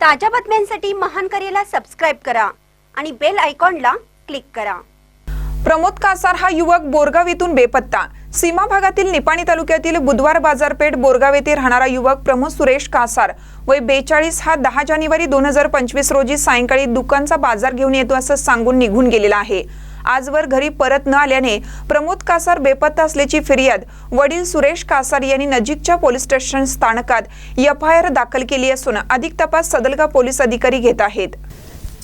ताज्या बातम्यांसाठी महान करेला सबस्क्राईब करा आणि बेल आयकॉनला क्लिक करा. प्रमोद कासार हा युवक बोरगाव येथून बेपत्ता. सीमा भागातील निपाणी तालुक्यातील बुधवार बाजारपेठ बोरगाव येथे राहणारा युवक प्रमोद सुरेश कासार वय बेचाळीस हा दहा जानेवारी दोन हजार पंचवीस रोजी सायंकाळी दुकानचा बाजार घेऊन येतो असं सांगून निघून गेलेला आहे. आजवर घरी परत न आल्याने प्रमोद कासार बेपत्ता असल्याची फिर्याद वडील सुरेश कासार यांनी नजीकच्या पोलीस स्टेशन स्थानकात एफ आय आर दाखल केली असून अधिक तपास सदलगा पोलीस अधिकारी घेत आहेत.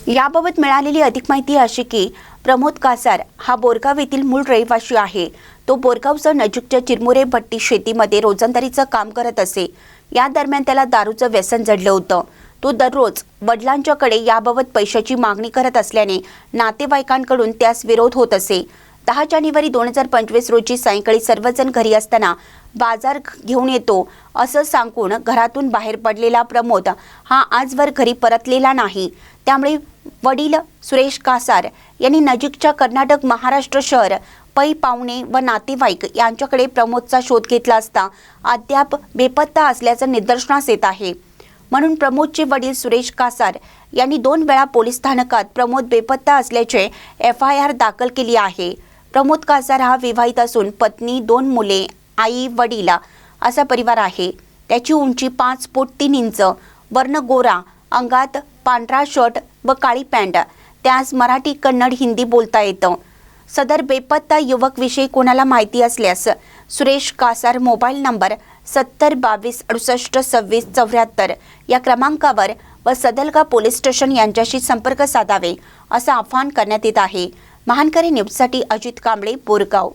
याबाबत मिळालेली अधिक माहिती अशी की प्रमोद कासार हा बोरगाव येथील मूळ रहिवाशी आहे. तो बोरगावचं नजीकच्या चिरमुरे भट्टी शेतीमध्ये रोजंदारीचं काम करत असे. या दरम्यान त्याला दारूचं व्यसन जडलं होतं. तो दररोज वडिलांच्याकडे याबाबत पैशाची मागणी करत असल्याने नातेवाईकांकडून त्यास विरोध होत असे. दहा जानेवारी दोन हजार पंचवीस रोजी सायंकाळी सर्वजण घरी असताना बाजार घेऊन येतो असं सांगून घरातून बाहेर पडलेला प्रमोद हा आजवर घरी परतलेला नाही. त्यामुळे वडील सुरेश कासार यांनी नजीकच्या कर्नाटक महाराष्ट्र शहर पै पाहुणे व नातेवाईक यांच्याकडे प्रमोदचा शोध घेतला असता अद्याप बेपत्ता असल्याचं निदर्शनास येत आहे. म्हणून प्रमोदचे वडील सुरेश कासार यांनी दोन वेळा पोलीस स्थानकात प्रमोद बेपत्ता असल्याचे एफ आय आर दाखल केली आहे. प्रमोद कासार हा विवाहित असून पत्नी दोन मुले आई वडील असा परिवार आहे. त्याची उंची पाच फूट तीन इंच वर्ण गोरा अंगात पांढरा शर्ट व काळी पॅन्ट. त्यास मराठी कन्नड हिंदी बोलता येतं. सदर बेपत्ता युवकविषयी कोणाला माहिती असल्यास सुरेश कासार मोबाईल नंबर सत्तर बावीस अडुसष्ट सव्वीस चौऱ्याहत्तर. या क्रमांकावर व सदलगा पोलीस स्टेशन यांच्याशी संपर्क साधावे असं आवाहन करण्यात येत आहे. महानकरी न्यूजसाठी अजित कांबळे बोरगाव.